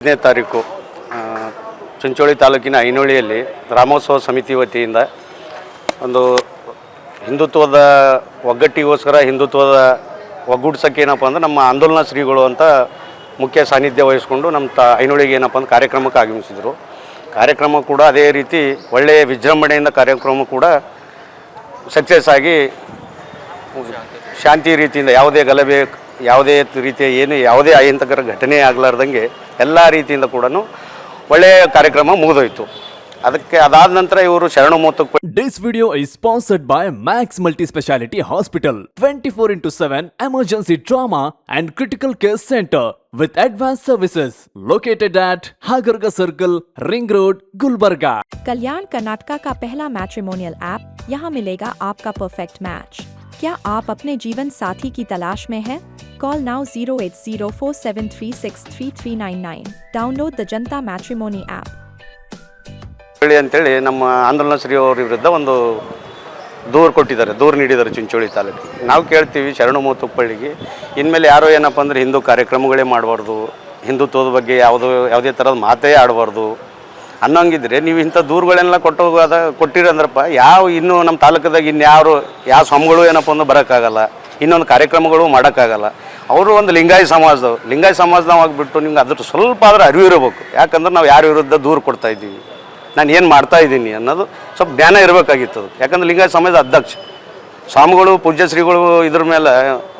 ಹದಿನೈದನೇ ತಾರೀಕು ಚುಂಚೋಳಿ ತಾಲೂಕಿನ ಐನೋಳಿಯಲ್ಲಿ ರಾಮೋತ್ಸವ ಸಮಿತಿ ವತಿಯಿಂದ ಒಂದು ಹಿಂದುತ್ವದ ಒಗ್ಗಟ್ಟಿಗೋಸ್ಕರ ಹಿಂದುತ್ವದ ಒಗ್ಗೂಡ್ಸೋಕ್ಕೆ ಏನಪ್ಪ ಅಂದ್ರೆ ನಮ್ಮ ಆಂದೋಲನ ಶ್ರೀಗಳು ಅಂತ ಮುಖ್ಯ ಸಾನ್ನಿಧ್ಯ ವಹಿಸ್ಕೊಂಡು ನಮ್ಮ ತ, ಐನೋಳಿಗೆ ಏನಪ್ಪ ಅಂದ್ರೆ ಕಾರ್ಯಕ್ರಮಕ್ಕೆ ಆಗಮಿಸಿದರು. ಕಾರ್ಯಕ್ರಮ ಕೂಡ ಅದೇ ರೀತಿ ಒಳ್ಳೆಯ ವಿಜೃಂಭಣೆಯಿಂದ ಕಾರ್ಯಕ್ರಮ ಕೂಡ ಸಕ್ಸಸ್ ಆಗಿ ಶಾಂತಿ ರೀತಿಯಿಂದ ಯಾವುದೇ ಗಲಭೆ, ಯಾವುದೇ ರೀತಿಯ ಏನು ಯಾವುದೇ ಅಹಿಂತಕರ ಘಟನೆ ಆಗಲಾರ್ದಂಗೆ ಎಲ್ಲ ರೀತಿಯಿಂದ ಕೂಡ ಒಳ್ಳೆಯ ಕಾರ್ಯಕ್ರಮ ಮುಗಿದೋಯ್ತು ಅದಕ್ಕೆ ಅದಾದ ನಂತರ ಇವರು ಶರಣ ಮೂವತ್ತಕ್ಕೆ This video is sponsored by Max Multispeciality Hospital, 24 into 7 emergency trauma and critical care center with advanced services located at Hagarga Circle, Ring Road, Gulbarga. कल्याण कर्नाटका का पहला मैट्रिमोनियल ऐप यहाँ मिलेगा आपका परफेक्ट मैच क्या आप अपने जीवन साथी की तलाश में हैं? Call now 08047363399. Download the Janta Matrimony app. ಹೇಳಿ ಅಂತೇಳಿ ನಮ್ಮ ಆಂದೋಲನ ಶ್ರೀ ಅವರ ವಿರುದ್ಧ ಒಂದು ದೂರು ಕೊಟ್ಟಿದ್ದಾರೆ, ದೂರು ನೀಡಿದ್ದಾರೆ ಚಿಂಚೋಳಿ ತಾಲೂಕಿಗೆ ನಾವು ಕೇಳ್ತೀವಿ ಶರಣು ತುಪ್ಪಳ್ಳಿಗೆ, ಇನ್ಮೇಲೆ ಯಾರೋ ಏನಪ್ಪ ಅಂದರೆ ಹಿಂದೂ ಕಾರ್ಯಕ್ರಮಗಳೇ ಮಾಡಬಾರ್ದು, ಹಿಂದುತ್ವದ ಬಗ್ಗೆ ಯಾವುದೋ, ಯಾವುದೇ ಥರದ ಮಾತೇ ಆಡಬಾರ್ದು ಅನ್ನೋಂಗಿದ್ರೆ ನೀವು ಇಂಥ ದೂರುಗಳೆಲ್ಲ ಕೊಟ್ಟು ಹೋಗೋದ ಕೊಟ್ಟಿರಂದ್ರಪ್ಪ ಯಾವ ಇನ್ನೂ ನಮ್ಮ ತಾಲೂಕದಾಗ ಇನ್ಯಾರು, ಯಾವ ಸ್ವಾಮಿಗಳು ಏನಪ್ಪ ಅಂದ್ರೆ ಬರೋಕ್ಕಾಗಲ್ಲ, ಇನ್ನೊಂದು ಕಾರ್ಯಕ್ರಮಗಳು ಮಾಡೋಕ್ಕಾಗಲ್ಲ ಅವರು ಒಂದು ಲಿಂಗಾಯ ಸಮಾಜದವ್ರು. ಲಿಂಗಾಯ ಸಮಾಜದವಾಗ್ಬಿಟ್ಟು ನಿಮ್ಗೆ ಅದ್ರ ಸ್ವಲ್ಪ ಆದ್ರೆ ಅರಿವು ಇರಬೇಕು. ಯಾಕಂದ್ರೆ ನಾವು ಯಾರ ವಿರುದ್ಧ ದೂರು ಕೊಡ್ತಾ ಇದ್ದೀವಿ. ನಾನು ಏನು ಮಾಡ್ತಾ ಇದ್ದೀನಿ ಅನ್ನೋದು ಸ್ವಲ್ಪ ಜ್ಞಾನ ಇರಬೇಕಾಗಿತ್ತು ಯಾಕಂದ್ರೆ ಲಿಂಗಾಯ ಸಮಾಜದ ಅಧ್ಯಕ್ಷ. ಸ್ವಾಮಿಗಳು, ಪೂಜ್ಯ ಶ್ರೀಗಳು ಇದ್ರ ಮೇಲೆ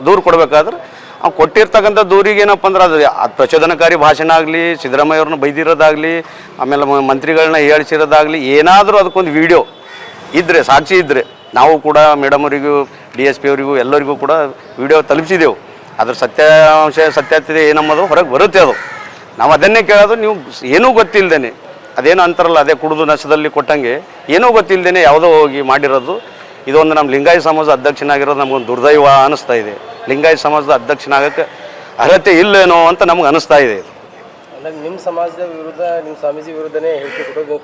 ದೂರು ಕೊಡಬೇಕಾದ್ರೆ ಅವ್ನು ಕೊಟ್ಟಿರ್ತಕ್ಕಂಥ ದೂರಿಗೆ ಏನಪ್ಪ ಅಂದ್ರೆ ಅದು ಪ್ರಚೋದನಕಾರಿ ಭಾಷಣ ಆಗಲಿ, ಸಿದ್ದರಾಮಯ್ಯವ್ರನ್ನ ಬೈದಿರೋದಾಗಲಿ, ಆಮೇಲೆ ಮಂತ್ರಿಗಳನ್ನ ಹೇಳಿಸಿರೋದಾಗಲಿ ಏನಾದರೂ ಅದಕ್ಕೊಂದು ವಿಡಿಯೋ ಇದ್ದರೆ ಸಾಕ್ಷಿ ಇದ್ದರೆ ನಾವು ಕೂಡ ಮೇಡಮ್ ಅವರಿಗೂ ಡಿ ಎಸ್ ಪಿ ಅವರಿಗೂ, ಎಲ್ಲರಿಗೂ ಕೂಡ ವಿಡಿಯೋ ತಲುಪಿಸಿದೆವು. ಅದ್ರ ಸತ್ಯಾಂಶ ಸತ್ಯತೆ ಏನಮ್ಮದು ಹೊರಗೆ ಬರುತ್ತೆ ಅದು. ನಾವು ಅದನ್ನೇ ಕೇಳೋದು ನೀವು ಏನೂ ಗೊತ್ತಿಲ್ಲದೇನೆ ಅದೇನು ಅಂತಾರಲ್ಲ ಅದೇ ಕುಡಿದು ನಶದಲ್ಲಿ ಕೊಟ್ಟಂಗೆ ಏನೂ ಗೊತ್ತಿಲ್ಲದೇನೆ ಯಾವುದೋ ಹೋಗಿ ಮಾಡಿರೋದು. ಇದೊಂದು ನಮ್ಮ ಲಿಂಗಾಯತ ಸಮಾಜದ ಅಧ್ಯಕ್ಷನಾಗಿರೋದು ನಮಗೊಂದು ದುರ್ದೈವ ಅನ್ನಿಸ್ತಾ ಇದೆ. ಲಿಂಗಾಯತ ಸಮಾಜದ ಅಧ್ಯಕ್ಷನಾಗಕ್ಕೆ ಅರ್ಹತೆ ಇಲ್ಲೇನೋ ಅಂತ ನಮ್ಗೆ ಅನಿಸ್ತಾ ಇದೆ. ಇದು ನಿಮ್ಮ ಸಮಾಜದ ವಿರುದ್ಧ ನಿಮ್ಮ ಸ್ವಾಮೀಜಿ ವಿರುದ್ಧನೇ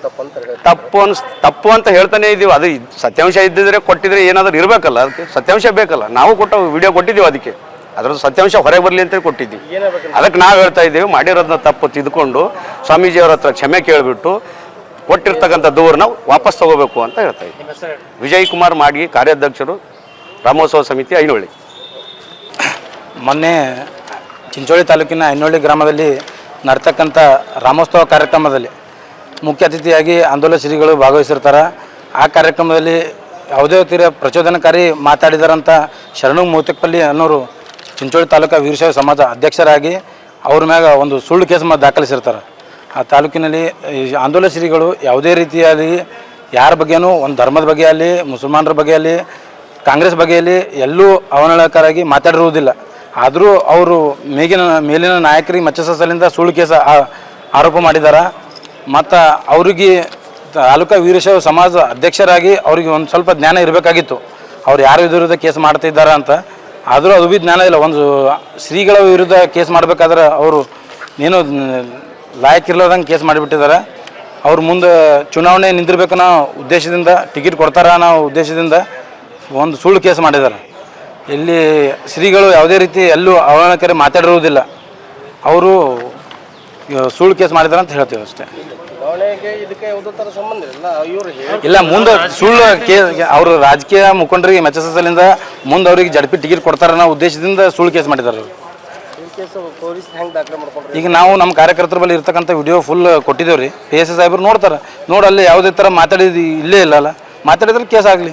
ತಪ್ಪು ಅಂತ ತಪ್ಪು ಅನ್ಸ್ ತಪ್ಪು ಅಂತ ಹೇಳ್ತಾನೆ ಇದ್ದೀವಿ ಅದು ಸತ್ಯಾಂಶ ಇದ್ದಿದ್ರೆ ಕೊಟ್ಟಿದ್ರೆ ಏನಾದರೂ ಇರಬೇಕಲ್ಲ ಅದಕ್ಕೆ ಸತ್ಯಾಂಶ ಬೇಕಲ್ಲ. ನಾವು ಕೊಟ್ಟ ವಿಡಿಯೋ ಕೊಟ್ಟಿದ್ದೀವಿ ಅದಕ್ಕೆ. ಅದ್ರದ್ದು ಸತ್ಯಾಂಶ ಹೊರಗೆ ಬರಲಿ ಅಂತ ಕೊಟ್ಟಿದ್ದೀವಿ ಅದಕ್ಕೆ ನಾವು ಹೇಳ್ತಾ ಇದ್ದೀವಿ ಮಾಡಿರೋದನ್ನ ತಪ್ಪು ತಿದ್ದುಕೊಂಡು ಸ್ವಾಮೀಜಿಯವ್ರ ಹತ್ರ ಕ್ಷಮೆ ಕೇಳಿಬಿಟ್ಟು ಕೊಟ್ಟಿರ್ತಕ್ಕಂಥ ದೂರನ್ನ ವಾಪಸ್ ತಗೋಬೇಕು ಅಂತ ಹೇಳ್ತಾ ಇದ್ದೀವಿ ವಿಜಯ್ ಕುಮಾರ್ ಮಾಡಿ ಕಾರ್ಯಾಧ್ಯಕ್ಷರು ರಾಮೋತ್ಸವ ಸಮಿತಿ ಐನೊಳ್ಳಿ. ಮೊನ್ನೆ ಚಿಂಚೋಳಿ ತಾಲೂಕಿನ ಐನೋಳಿ ಗ್ರಾಮದಲ್ಲಿ ನಡ್ತಕ್ಕಂಥ ರಾಮೋತ್ಸವ ಕಾರ್ಯಕ್ರಮದಲ್ಲಿ ಮುಖ್ಯ ಅತಿಥಿಯಾಗಿ ಆಂದೋಲನ ಶ್ರೀಗಳು ಭಾಗವಹಿಸಿರ್ತಾರೆ. ಆ ಕಾರ್ಯಕ್ರಮದಲ್ಲಿ ಯಾವುದೇ ತೀರ ಪ್ರಚೋದನಕಾರಿ ಮಾತಾಡಿದಾರಂಥ ಶರಣು ಮೋತಕ್ಪಲ್ಲಿ ಅನ್ನೋರು ಚಿಂಚೋಳಿ ತಾಲೂಕು ವೀರಶೈವ ಸಮಾಜ ಅಧ್ಯಕ್ಷರಾಗಿ ಅವ್ರ ಮ್ಯಾಗ ಒಂದು ಸುಳ್ಳು ಕೇಸ್ ಮ ದಾಖಲಿಸಿರ್ತಾರೆ. ಆ ತಾಲೂಕಿನಲ್ಲಿ ಈ ಆಂದೋಲನ ಶ್ರೀಗಳು ಯಾವುದೇ ರೀತಿಯಾಗಿ ಯಾರ ಬಗ್ಗೆನೂ ಒಂದು ಧರ್ಮದ ಬಗ್ಗೆ ಆಗಲಿ, ಮುಸಲ್ಮಾನರ ಬಗ್ಗೆ ಆಗಲಿ, ಕಾಂಗ್ರೆಸ್ ಬಗ್ಗೆಯಲ್ಲಿ ಎಲ್ಲೂ ಅವನಳಕರಾಗಿ ಮಾತಾಡಿರುವುದಿಲ್ಲ. ಆದರೂ ಅವರು ಮೇಗಿನ ಮೇಲಿನ ನಾಯಕರಿಗೆ ಮಚ್ಚಸ ಸಲಿಂದ ಸುಳ್ಳು ಕೇಸ ಆರೋಪ ಮಾಡಿದ್ದಾರೆ ಮತ್ತು ಅವರಿಗೆ ತಾಲೂಕಾ ವೀರಶೈವ ಸಮಾಜ ಅಧ್ಯಕ್ಷರಾಗಿ ಅವರಿಗೆ ಒಂದು ಸ್ವಲ್ಪ ಜ್ಞಾನ ಇರಬೇಕಾಗಿತ್ತು. ಅವ್ರು ಯಾರ ವಿರುದ್ಧ ಕೇಸ್ ಮಾಡ್ತಿದ್ದಾರೆ ಅಂತ. ಆದರೂ ಅದು ಭೀ ಜ್ಞಾನ ಇಲ್ಲ. ಒಂದು ಶ್ರೀಗಳ ವಿರುದ್ಧ ಕೇಸ್ ಮಾಡಬೇಕಾದ್ರೆ ಅವರು ಏನೋ ಲಾಯಕ್ಕಿರ್ಲಾರ್ದಂಗೆ ಕೇಸ್ ಮಾಡಿಬಿಟ್ಟಿದ್ದಾರೆ. ಅವ್ರು ಮುಂದೆ ಚುನಾವಣೆ ನಿಂದಿರ್ಬೇಕನ್ನೋ ಉದ್ದೇಶದಿಂದ, ಟಿಕೆಟ್ ಕೊಡ್ತಾರ ಅನ್ನೋ ಉದ್ದೇಶದಿಂದ ಒಂದು ಸುಳ್ಳು ಕೇಸ್ ಮಾಡಿದ್ದಾರೆ. ಇಲ್ಲಿ ಶ್ರೀಗಳು ಯಾವುದೇ ರೀತಿ ಎಲ್ಲೂ ಅವಹೇಳನಕಾರಿ ಮಾತಾಡಿರುವುದಿಲ್ಲ. ಅವರು ಸುಳ್ಳು ಕೇಸ್ ಮಾಡಿದಾರೆ ಅಂತ ಹೇಳ್ತೀವಿ ಅಷ್ಟೇ. ಚುನಾವಣೆಗೆ ಇದಕ್ಕೆ ಯಾವುದೋ ಥರ ಸಂಬಂಧ ಇಲ್ಲ. ಇವರು ಹೇಳಿ ಇಲ್ಲ ಮುಂದೆ ಸುಳ್ಳು ಕೇಸ್ ಅವರು ರಾಜಕೀಯ ಮುಖಂಡರಿಗೆ ಮೆಚ್ಚಸಲಿಂದ ಮುಂದೆ ಅವ್ರಿಗೆ ಜಡ್ಪಿ ಟಿಕೆಟ್ ಕೊಡ್ತಾರ ಅನ್ನೋ ಉದ್ದೇಶದಿಂದ ಸುಳ್ಳು ಕೇಸ್ ಮಾಡಿದ್ದಾರೆ ಅವ್ರು. ಕೇಸ್ ಪೊಲೀಸ್ ಹೆಂಗೆ ದಾಖಲೆ ಮಾಡ್ಕೊಂಡ್ರಿ? ಈಗ ನಾವು ನಮ್ಮ ಕಾರ್ಯಕರ್ತರ ಬಳಿ ಇರ್ತಕ್ಕಂಥ ವಿಡಿಯೋ ಫುಲ್ ಕೊಟ್ಟಿದ್ದೇವೆ ರೀ ಪಿ ಎಸ್ ಸಾಹೇಬ್ರು ನೋಡ್ತಾರೆ. ನೋಡಿ ಅಲ್ಲಿ ಯಾವುದೇ ಥರ ಮಾತಾಡಿದ ಇಲ್ಲೇ ಇಲ್ಲ ಅಲ್ಲ. ಮಾತಾಡಿದ್ರೆ ಕೇಸ್ ಆಗಲಿ.